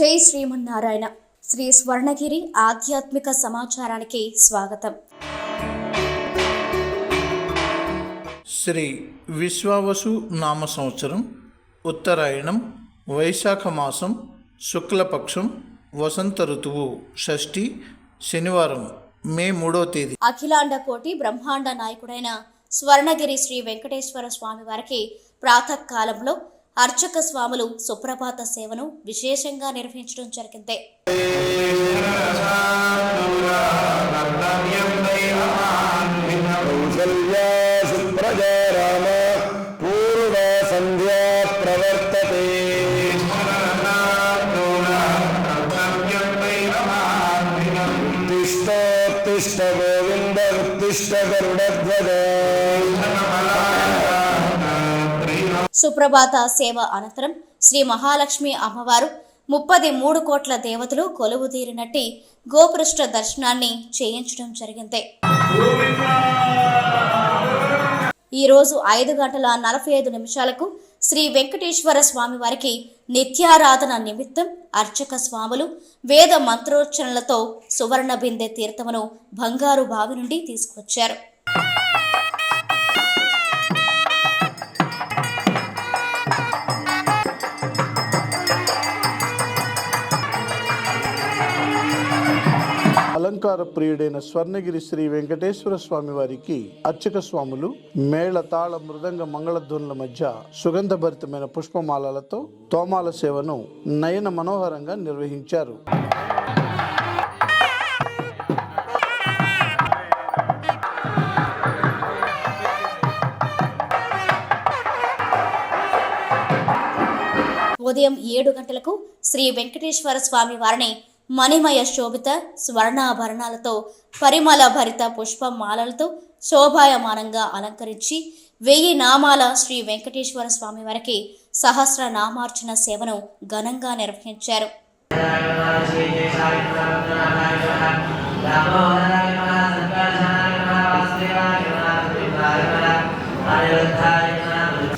జై శ్రీమన్నారాయణ. శ్రీ స్వర్ణగిరి ఆధ్యాత్మిక సమాచారానికి స్వాగతం. శ్రీ విశ్వావసు నామ సంవత్సరం ఉత్తరాయణం వైశాఖ మాసం శుక్లపక్షం వసంత ఋతువు షష్ఠి శనివారం మే మూడో తేదీ. అఖిలాండ కోటి బ్రహ్మాండ నాయకుడైన స్వర్ణగిరి శ్రీ వెంకటేశ్వర స్వామి వారికి ప్రాతకాలంలో అర్చక స్వాములు సుప్రభాత సేవను విశేషంగా నిర్వహించడం జరిగింది कौसल्या सुप्रजा राम पूर्वा सन्ध्या प्रवर्तते उत्तिष्ठोत्तिष्ठ गोविन्द उत्तिष्ठ गरुडध्वज సుప్రభాత సేవ అనంతరం శ్రీ మహాలక్ష్మి అమ్మవారు ముప్పది మూడు కోట్ల దేవతలు కొలువు తీరినట్టి గోపృష్ఠ దర్శనాన్ని చేయించడం జరిగింది. ఈరోజు ఐదు గంటల నలభై ఐదు నిమిషాలకు శ్రీ వెంకటేశ్వర స్వామి వారికి నిత్యారాధన నిమిత్తం అర్చక స్వాములు వేద మంత్రోచ్చరణలతో సువర్ణ బిందె తీర్థమును బంగారు బావి నుండి తీసుకొచ్చారు అలంకార ప్రియుడైన స్వర్ణగిరి శ్రీ వెంకటేశ్వర స్వామి వారికి అర్చక స్వాములు మేళ తాళ మృదంగ మంగళధ్వనుల మధ్య సుగంధభరితమైన పుష్పమాలలతో తోమాల సేవను నయన మనోహరంగా నిర్వహించారు. ఉదయం ఏడు గంటలకు శ్రీ వెంకటేశ్వర స్వామి వారిని మణిమయ శోభిత స్వర్ణాభరణాలతో పరిమళ భరిత పుష్పమాలలతో శోభాయమానంగా అలంకరించి వెయ్యి నామాల శ్రీ వెంకటేశ్వర స్వామి వారికి సహస్ర నామార్చన సేవను ఘనంగా నిర్వహించారు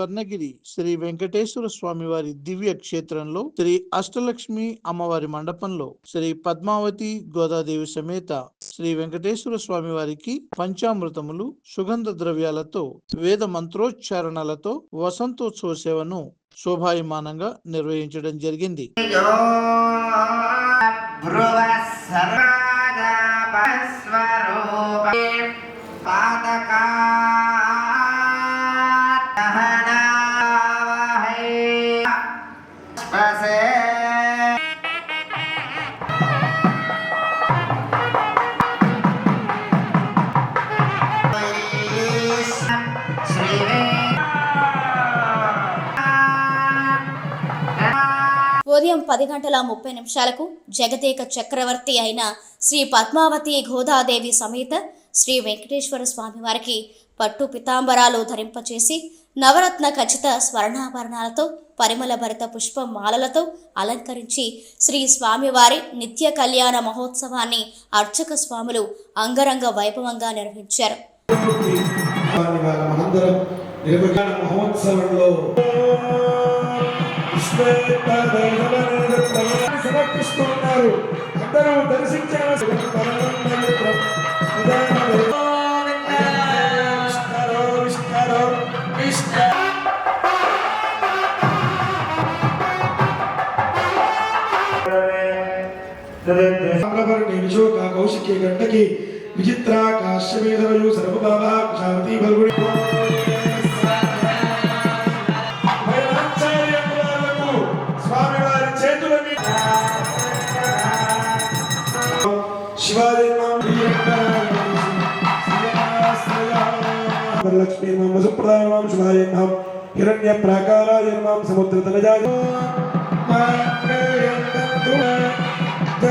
స్వర్ణగిరి శ్రీ వెంకటేశ్వర స్వామి వారి దివ్య క్షేత్రంలో శ్రీ అష్టలక్ష్మి అమ్మవారి మండపంలో శ్రీ పద్మావతి గోదాదేవి సమేత శ్రీ వెంకటేశ్వర స్వామి వారికి పంచామృతములు సుగంధ ద్రవ్యాలతో వేద మంత్రోచ్చారణలతో వసంతోత్సవ సేవను శోభాయమానంగా నిర్వహించడం జరిగింది. ఉదయం పది గంటల ముప్పై నిమిషాలకు జగదేక చక్రవర్తి అయిన శ్రీ పద్మావతి గోదాదేవి సమేత శ్రీ వెంకటేశ్వర స్వామి వారికి పట్టు పితాంబరాలు ధరింపచేసి నవరత్న ఖచ్చిత స్వర్ణాభరణాలతో పరిమళ భరిత పుష్పమాలలతో అలంకరించి శ్రీ స్వామివారి నిత్య కళ్యాణ మహోత్సవాన్ని అర్చక స్వాములు అంగరంగ వైభవంగా నిర్వహించారు. అందరూ ఆమ్రవర్ణి కౌశికే గంటకి విచిత్ర కాశ్యమేధరయు శాంతి ఫల్గుణి. భైరవాచార్యములకు స్వామివారి చేతుల మీద.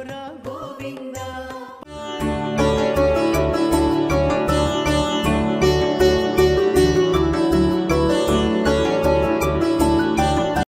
నందనందన గోవింద నవనీత చోర గోవింద